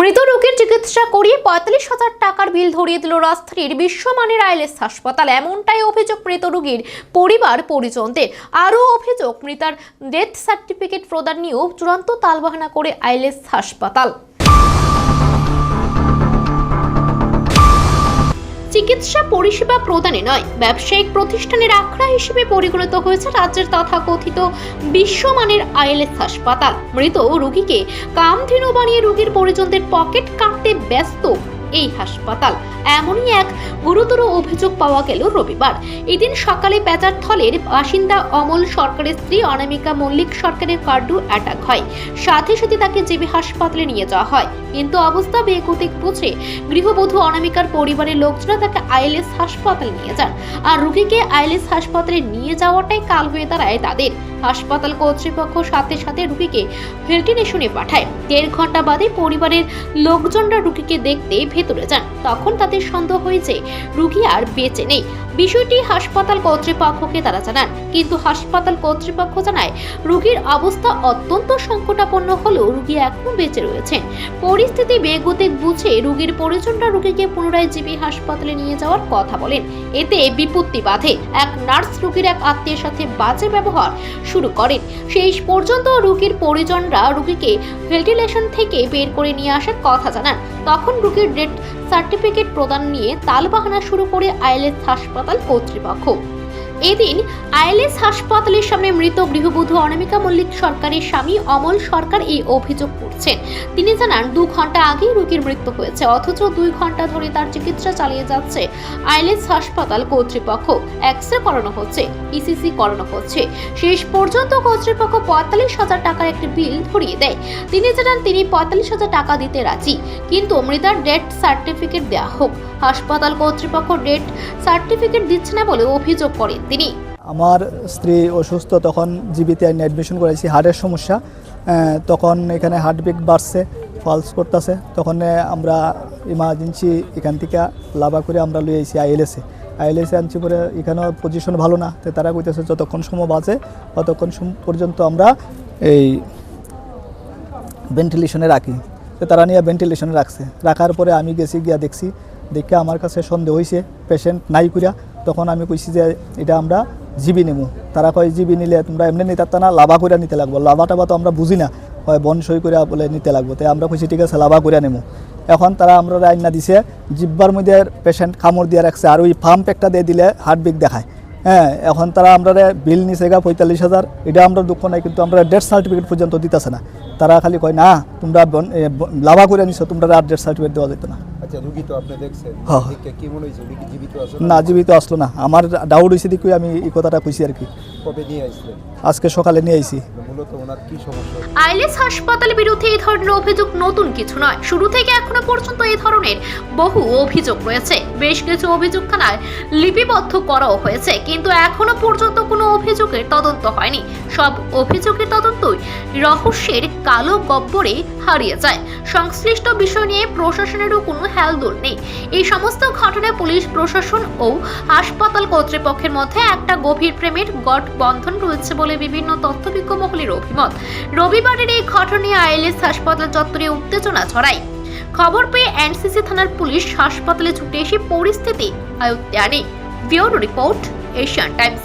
মৃত রোগীর চিকিৎসা করিয়ে পঁয়তাল্লিশ হাজার টাকার বিল ধরিয়ে দিল রাজধানীর বিশ্বমানের আইলেস হাসপাতাল। এমনটাই অভিযোগ মৃত রোগীর পরিবার পরিজনদের। আরও অভিযোগ, মৃতার ডেথ সার্টিফিকেট প্রদান নিয়েও চূড়ান্ত তালবাহানা করে আইলেস হাসপাতাল। চিকিৎসা পরিষেবা প্রদানে নয়। ব্যবসায়িক প্রতিষ্ঠানের আখড়া হিসেবে পরিগণিত হয়েছে রাজ্যের তথাকথিত বিশ্বমানের আইএলএস হাসপাতাল। মৃত রোগীকে কামধেনু বানিয়ে রোগীর পরিজনদের পকেট কাটতে ব্যস্ত এই হাসপাতাল। এমনই এক গুরুতর অভিযোগ পাওয়া গেল রবিবার। এদিন সকালে প্যাচারথলের বাসিন্দা অমল সরকারের স্ত্রী অনামিকা মল্লিক সরকারের কার্ডু অ্যাটাক হয়। সাথে সাথে তাকে জেবি হাসপাতালে নিয়ে যাওয়া হয়। কিন্তু অবস্থা বেগতিক বুঝে গৃহবধূ অনামিকার পরিবারের লোকজনরা তাকে আইএলএস হাসপাতালে নিয়ে যান। আর রুগীকে আইএলএস হাসপাতালে নিয়ে যাওয়াটাই কাল হয়ে দাঁড়ায় তাদের। হাসপাতাল কর্তৃপক্ষ সাথে সাথে রুগীকে ভেন্টিলেশনে পাঠায়। দেড় ঘণ্টা বাদে পরিবারের লোকজনরা রুগীকে দেখতে ভেতরে যান। তখন তাদের সন্দেহ হয়েছে রুগী আর বেঁচে নেই। বিষয়টি হাসপাতাল কর্তৃপক্ষকে তারা জানান। কিন্তু হাসপাতাল কর্তৃপক্ষ জানায়, রোগীর অবস্থা অত্যন্ত সংকটাপন্ন হলেও রোগী এখনও বেঁচে রয়েছেন পরিস্থিতি বেগতিক বুঝে রোগীর পরিজনরা রোগীকে পুনরায় জিবি হাসপাতালে নিয়ে যাওয়ার কথা বলেন। এতে বিপত্তি বাধে। এক নার্স রোগীর এক আত্মীয়ের সাথে বাজে ব্যবহার শুরু করেন। শেষ পর্যন্ত রোগীর পরিজনরা রোগীকে ভেন্টিলেশন থেকে বের করে নিয়ে আসার কথা জানান। তখন রোগীর ডেথ সার্টিফিকেট প্রদান নিয়ে তালবাহানা শুরু করে আইএলএস হাসপাতাল কর্তৃপক্ষ। এদিন আইএলএস হাসপাতালের সামনে মৃত গৃহবধূ অনামিকা মল্লিক সরকারের স্বামী অমল সরকার এই অভিযোগ করছেন। তিনি জানান, দু ঘণ্টা আগেই রোগীর মৃত্যু হয়েছে, অথচ দুই ঘণ্টা ধরে তার চিকিৎসা চালিয়ে যাচ্ছে আইএলএস হাসপাতাল কর্তৃপক্ষ। এক্স রে করানো হচ্ছে ইসিসি করানো হচ্ছে। শেষ পর্যন্ত কর্তৃপক্ষ পঁয়তাল্লিশ হাজার টাকার একটি বিল ধরিয়ে দেয়। তিনি জানান, তিনি পঁয়তাল্লিশ হাজার টাকা দিতে রাজি, কিন্তু মৃতার ডেথ সার্টিফিকেট দেওয়া হোক। হাসপাতাল কর্তৃপক্ষ ডেথ সার্টিফিকেট দিচ্ছে না বলে অভিযোগ করেন তিনি। আমার স্ত্রী অসুস্থ, তখন জীবিতে আইনে অ্যাডমিশন করেছি হার্টের সমস্যা তখন এখানে হার্টবিট বাড়ছে ফলস করতেছে, তখন আমরা ইমার্জেন্সি এখান থেকে লাভা করে আমরা লই আইছি আইএলএসে আইএলএসে আনছি পরে এখানেও পজিশন ভালো না, তো তারা কইতেছে যতক্ষণ সময় বাঁচে, ততক্ষণ পর্যন্ত আমরা এই ভেন্টিলেশনে রাখি। তো তারা নিয়ে ভেন্টিলেশনে রাখছে। রাখার পরে আমি গেছি, গিয়া দেখছি দেখে আমার কাছে সন্দেহ হয়েছে পেশেন্ট নাই করিয়া তখন আমি কইছি যে, এটা আমরা জিবি নেব তারা কয়, জিবি নিলে তোমরা এমনি নিতে পারতা না, লাভা করে নিতে লাগবো। লাভা টাভা তো আমরা বুঝি না। হয় বন সই করে বলে নিতে লাগবো। তাই আমরা কইছি, ঠিক আছে, লাভা করে নেব এখন তারা আমরা রান্না দিছে, জিব্বার মধ্যে পেশেন্ট কামড় দিয়ে রাখছে। আর ওই পাম্প একটা দিয়ে দিলে হার্টবিট দেখায়। হ্যাঁ এখন তারা আমরা বিল নিছে গা পঁয়তাল্লিশ হাজার। এটা আমরা দুঃখ নাই, কিন্তু আমরা ডেথ সার্টিফিকেট পর্যন্ত দিতেছে না। তারা খালি কয়, না, তোমরা লাভা করে নিছো, তোমরা আর ডেথ সার্টিফিকেট দেওয়া যেত না। আচ্ছা রুগী তো আপনি দেখছেন হ্যাঁ। কি মনে হয়েছে? রুগী জীবিত আছে না? জীবিত আসলো না। আমার ডাউট হয়েছে দেখি আমি এই কথাটা কইছি আর কি। কবে নিয়ে আসলেন? আজকে সকালে নিয়ে আইছি। মূলত ওনার কি সমস্যা? আইলেস হাসপাতালের বিরুদ্ধে এই ধরনের অভিযোগ নতুন কিছু নয়। শুরু থেকে এখনও পর্যন্ত এই ধরনের বহু অভিযোগ রয়েছে। বেশ কিছু অভিযোগ থানায় লিপিবদ্ধ করাও হয়েছে, কিন্তু এখনও পর্যন্ত কোনো অভিযোগের তদন্ত হয়নি। সব অভিযোগের তদন্তই রহস্যের কালো গব্বরে হারিয়ে যায়। সংশ্লিষ্ট বিষয় নিয়ে প্রশাসনেরও কোনো হেলদোল নেই। এই সমস্ত ঘটনায় পুলিশ, প্রশাসন ও হাসপাতাল কর্তৃপক্ষের মধ্যে একটা গভীর প্রেমের গট বন্ধন রয়েছে বলে বিভিন্ন তথ্য তথ্যবিজ্ঞ মহলের অভিমত। রবিবারের এই ঘটনায় আইএলএস হাসপাতাল চত্বরে উত্তেজনা ছড়ায়। খবর পেয়ে এনসিসি থানার পুলিশ হাসপাতালে ছুটে এসে পরিস্থিতি আয়ত্তে আনে। Bureau report Asian Times.